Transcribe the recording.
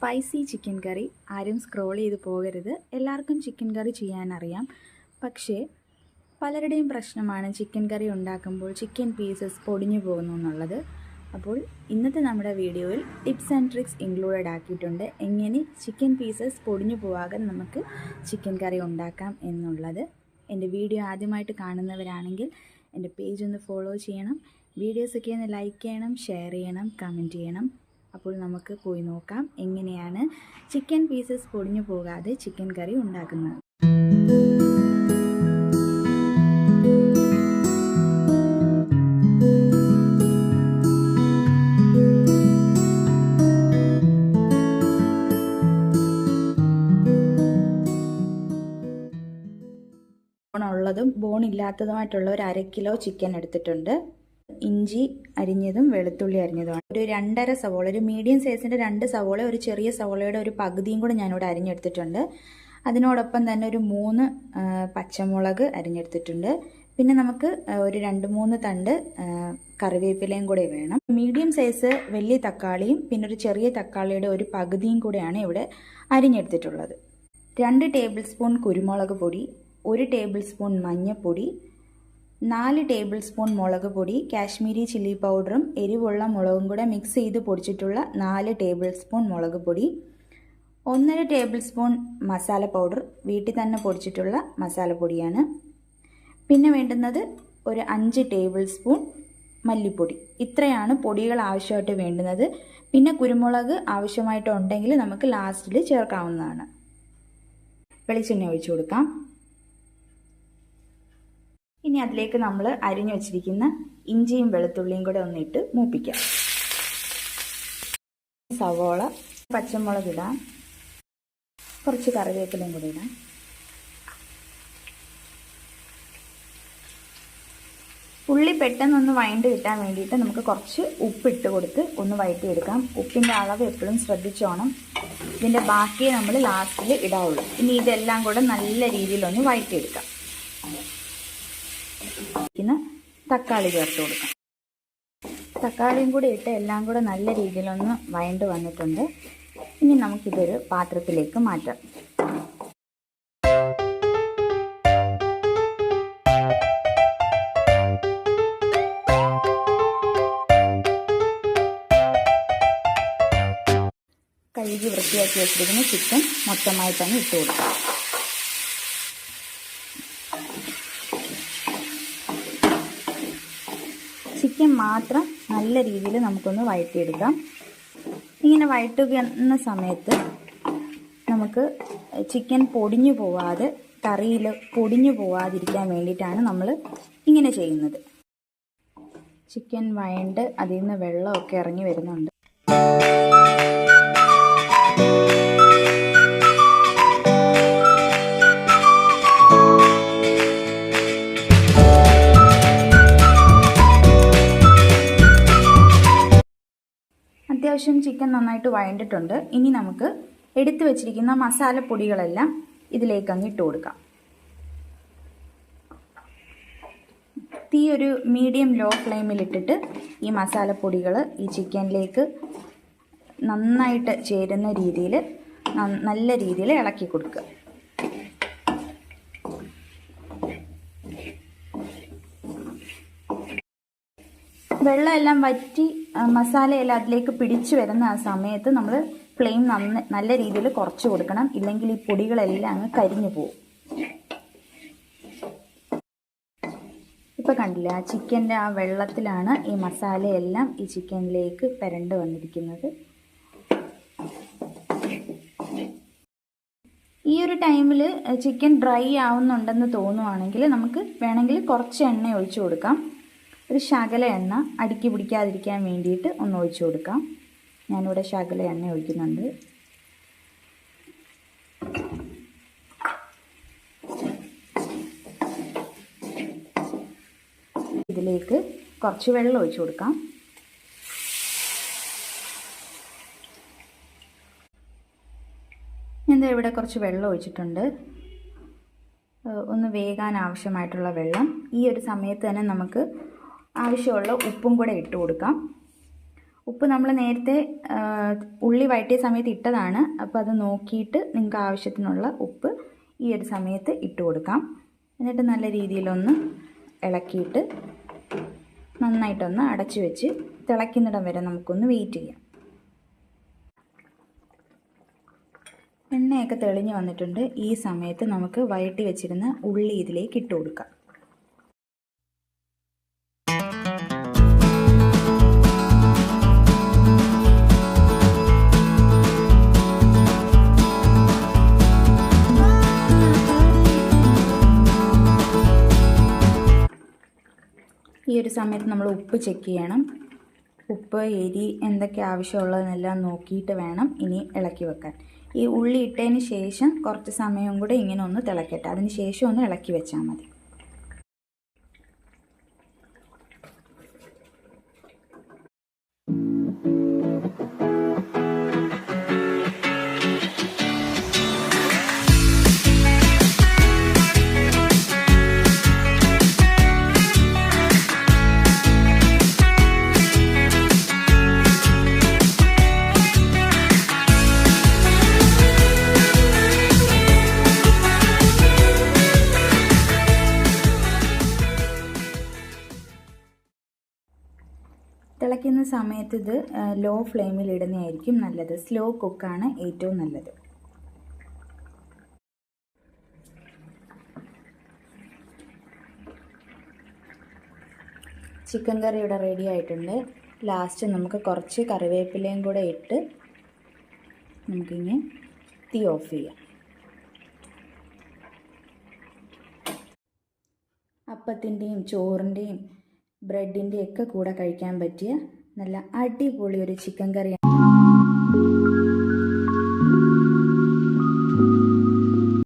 Spicy chicken കറി ആരും scroll ചെയ്ത് പോകരുത്. എല്ലാവർക്കും ചിക്കൻ കറി ചെയ്യാനറിയാം. പക്ഷേ പലരുടെയും പ്രശ്നമാണ് ചിക്കൻ കറി ഉണ്ടാക്കുമ്പോൾ ചിക്കൻ പീസസ് പൊടിഞ്ഞു പോകുന്നു എന്നുള്ളത്. അപ്പോൾ ഇന്നത്തെ നമ്മുടെ വീഡിയോയിൽ ടിപ്സ് ആൻഡ് ട്രിക്സ് ഇൻക്ലൂഡഡ് ആക്കിയിട്ടുണ്ട്. എങ്ങനെ ചിക്കൻ പീസസ് പൊടിഞ്ഞു പോകാതെ നമുക്ക് ചിക്കൻ കറി ഉണ്ടാക്കാം എന്നുള്ളത്. എന്റെ വീഡിയോ ആദ്യമായിട്ട് കാണുന്നവരാണെങ്കിൽ എന്റെ പേജ് ഒന്ന് ഫോളോ ചെയ്യണം. വീഡിയോസൊക്കെ ഒന്ന് ലൈക്ക് ചെയ്യണം ഷെയർ ചെയ്യണം കമന്റ് ചെയ്യണം. അപ്പോൾ നമുക്ക് പോയി നോക്കാം എങ്ങനെയാണ് ചിക്കൻ പീസസ് പൊടിഞ്ഞു പോകാതെ ചിക്കൻ കറി ഉണ്ടാക്കുന്നത്. ബോണുള്ളതും ബോൺ ഇല്ലാത്തതുമായിട്ടുള്ള ഒരു അര കിലോ ചിക്കൻ എടുത്തിട്ടുണ്ട്. ഇഞ്ചി അരിഞ്ഞതും വെളുത്തുള്ളി അരിഞ്ഞതുമാണ്. ഒരു രണ്ടര സവോള ഒരു മീഡിയം സൈസിന്റെ രണ്ട് സവോള ഒരു ചെറിയ സവോളയുടെ ഒരു പകുതിയും കൂടെ ഞാനിവിടെ അരിഞ്ഞെടുത്തിട്ടുണ്ട്. അതിനോടൊപ്പം തന്നെ ഒരു മൂന്ന് പച്ചമുളക് അരിഞ്ഞെടുത്തിട്ടുണ്ട്. പിന്നെ നമുക്ക് ഒരു രണ്ട് മൂന്ന് തണ്ട് കറിവേപ്പിലയും കൂടെ വേണം. മീഡിയം സൈസ് വലിയ തക്കാളിയും പിന്നെ ഒരു ചെറിയ തക്കാളിയുടെ ഒരു പകുതിയും കൂടെയാണ് ഇവിടെ അരിഞ്ഞെടുത്തിട്ടുള്ളത്. രണ്ട് ടേബിൾ സ്പൂൺ കുരുമുളക് പൊടി ഒരു ടേബിൾ സ്പൂൺ മഞ്ഞൾപ്പൊടി നാല് ടേബിൾ സ്പൂൺ മുളക് പൊടി കാശ്മീരി ചില്ലി പൗഡറും എരിവുള്ള മുളകും കൂടെ മിക്സ് ചെയ്ത് പൊടിച്ചിട്ടുള്ള നാല് ടേബിൾ സ്പൂൺ മുളക് പൊടി ഒന്നര ടേബിൾ സ്പൂൺ മസാല പൗഡർ വീട്ടിൽ തന്നെ പൊടിച്ചിട്ടുള്ള മസാല പൊടിയാണ്. പിന്നെ വേണ്ടുന്നത് ഒരു അഞ്ച് ടേബിൾ സ്പൂൺ മല്ലിപ്പൊടി. ഇത്രയാണ് പൊടികൾ ആവശ്യമായിട്ട് വേണ്ടുന്നത്. പിന്നെ കുരുമുളക് ആവശ്യമായിട്ടുണ്ടെങ്കിൽ നമുക്ക് ലാസ്റ്റിൽ ചേർക്കാവുന്നതാണ്. വെളിച്ചെണ്ണ ഒഴിച്ചു കൊടുക്കാം. ഇനി അതിലേക്ക് നമ്മൾ അരിഞ്ഞു വെച്ചിരിക്കുന്ന ഇഞ്ചിയും വെളുത്തുള്ളിയും കൂടെ ഒന്നിട്ട് മൂപ്പിക്കാം. സവോള പച്ചമുളക് ഇടാം. കുറച്ച് കറിവേപ്പിലയും കൂടി ഇടാം. ഉള്ളി പെട്ടെന്നൊന്ന് വഴണ്ട് കിട്ടാൻ വേണ്ടിയിട്ട് നമുക്ക് കുറച്ച് ഉപ്പിട്ട് കൊടുത്ത് ഒന്ന് വഴറ്റിയെടുക്കാം ഉപ്പിന്റെ അളവ് എപ്പോഴും ശ്രദ്ധിച്ചോണം. ഇതിന്റെ ബാക്കിയെ നമ്മൾ ലാസ്റ്റിൽ ഇടാവുള്ളൂ. ഇനി ഇതെല്ലാം കൂടെ നല്ല രീതിയിലൊന്ന് വഴറ്റിയെടുക്കാം പിന്നെ തക്കാളി ചേർത്ത് കൊടുക്കാം. തക്കാളിയും കൂടി ഇട്ട് എല്ലാം കൂടെ നല്ല രീതിയിലൊന്ന് വയണ്ട് വന്നിട്ടുണ്ട്. ഇനി നമുക്കിതൊരു പാത്രത്തിലേക്ക് മാറ്റാം. കഴുകി വൃത്തിയാക്കി വെച്ചിരിക്കുന്ന ചിക്കൻ മൊത്തമായി തന്നെ ഇട്ട് കൊടുക്കാം. ചിക്കൻ മാത്രം നല്ല രീതിയിൽ നമുക്കൊന്ന് വഴറ്റിയെടുക്കാം. ഇങ്ങനെ വഴറ്റുന്ന സമയത്ത് നമുക്ക് ചിക്കൻ പൊടിഞ്ഞു പോവാതെ കറിയിൽ പൊടിഞ്ഞു പോവാതിരിക്കാൻ വേണ്ടിയിട്ടാണ് നമ്മൾ ഇങ്ങനെ ചെയ്യുന്നത്. ചിക്കൻ വഴണ്ട് അതിൽ നിന്ന് വെള്ളമൊക്കെ ഇറങ്ങി വരുന്നുണ്ട്. അത്യാവശ്യം ചിക്കൻ നന്നായിട്ട് വഴണ്ടിട്ടുണ്ട്. ഇനി നമുക്ക് എടുത്തു വെച്ചിരിക്കുന്ന മസാലപ്പൊടികളെല്ലാം ഇതിലേക്ക് അങ്ങ് ഇട്ട് കൊടുക്കാം. തീ ഒരു മീഡിയം ലോ ഫ്ലെയിമിൽ ഇട്ടിട്ട് ഈ മസാലപ്പൊടികൾ ഈ ചിക്കനിലേക്ക് നന്നായിട്ട് ചേരുന്ന രീതിയിൽ നല്ല രീതിയിൽ ഇളക്കി കൊടുക്കുക. വെള്ളമെല്ലാം വറ്റി മസാലയെല്ലാം അതിലേക്ക് പിടിച്ചു വരുന്ന ആ സമയത്ത് നമ്മൾ ഫ്ലെയിം നന്ന നല്ല രീതിയിൽ കുറച്ച് കൊടുക്കണം. ഇല്ലെങ്കിൽ ഈ പൊടികളെല്ലാം അങ്ങ് കരിഞ്ഞു പോകും ഇപ്പം കണ്ടില്ലേ ആ ചിക്കന്റെ ആ വെള്ളത്തിലാണ് ഈ മസാലയെല്ലാം ഈ ചിക്കനിലേക്ക് പെരണ്ട് വന്നിരിക്കുന്നത്. ഈ ഒരു ടൈമിൽ ചിക്കൻ ഡ്രൈ ആവുന്നുണ്ടെന്ന് തോന്നുവാണെങ്കിൽ നമുക്ക് വേണമെങ്കിൽ കുറച്ച് എണ്ണ ഒഴിച്ചു കൊടുക്കാം. ഒരു ശകല എണ്ണ അടുക്കി പിടിക്കാതിരിക്കാൻ വേണ്ടിയിട്ട് ഒന്ന് ഒഴിച്ചു കൊടുക്കാം. ഞാനിവിടെ ശകല എണ്ണ ഒഴിക്കുന്നുണ്ട്. ഇതിലേക്ക് കുറച്ച് വെള്ളം ഒഴിച്ചു കൊടുക്കാം. ഞാൻ ഇവിടെ കുറച്ച് വെള്ളം ഒഴിച്ചിട്ടുണ്ട്. ഒന്ന് വേകാൻ ആവശ്യമായിട്ടുള്ള വെള്ളം. ഈ ഒരു സമയത്ത് തന്നെ നമുക്ക് ആവശ്യമുള്ള ഉപ്പും കൂടെ ഇട്ട് കൊടുക്കാം. ഉപ്പ് നമ്മൾ നേരത്തെ ഉള്ളി വഴറ്റിയ സമയത്ത് ഇട്ടതാണ്. അപ്പോൾ അത് നോക്കിയിട്ട് നിങ്ങൾക്ക് ആവശ്യത്തിനുള്ള ഉപ്പ് ഈ ഒരു സമയത്ത് ഇട്ട് കൊടുക്കാം. എന്നിട്ട് നല്ല രീതിയിലൊന്ന് ഇളക്കിയിട്ട് നന്നായിട്ടൊന്ന് അടച്ചു വെച്ച് തിളയ്ക്കുന്നിടം വരെ നമുക്കൊന്ന് വെയിറ്റ് ചെയ്യാം. എണ്ണയൊക്കെ തെളിഞ്ഞു വന്നിട്ടുണ്ട്. ഈ സമയത്ത് നമുക്ക് വഴറ്റി വെച്ചിരുന്ന ഉള്ളി ഇതിലേക്ക് ഇട്ട് കൊടുക്കാം. ഈ ഒരു സമയത്ത് നമ്മൾ ഉപ്പ് ചെക്ക് ചെയ്യണം. ഉപ്പ് എരി എന്തൊക്കെ ആവശ്യമുള്ളതെന്നെല്ലാം നോക്കിയിട്ട് വേണം ഇനി ഇളക്കി വെക്കാൻ. ഈ ഉള്ളി ഇട്ടതിന് ശേഷം കുറച്ച് സമയം കൂടെ ഇങ്ങനെ ഒന്ന് തിളക്കട്ടെ. അതിന് ശേഷം ഒന്ന് ഇളക്കി വെച്ചാൽ മതി. തിളയ്ക്കുന്ന സമയത്ത് ഇത് ലോ ഫ്ലെയിമിൽ ഇടുന്നതായിരിക്കും നല്ലത്. സ്ലോ കുക്കാണ് ഏറ്റവും നല്ലത്. ചിക്കൻ കറി ഇവിടെ റെഡി ആയിട്ടുണ്ട്. ലാസ്റ്റ് നമുക്ക് കുറച്ച് കറിവേപ്പിലയും കൂടെ ഇട്ട് നമുക്കിങ്ങനെ തീ ഓഫ് ചെയ്യാം. അപ്പത്തിന്റെയും ചോറിന്റെയും ബ്രെഡിന്റെയും ഒക്കെ കൂടെ കഴിക്കാൻ പറ്റിയ നല്ല അടിപൊളി ഒരു ചിക്കൻ കറിയാണ്.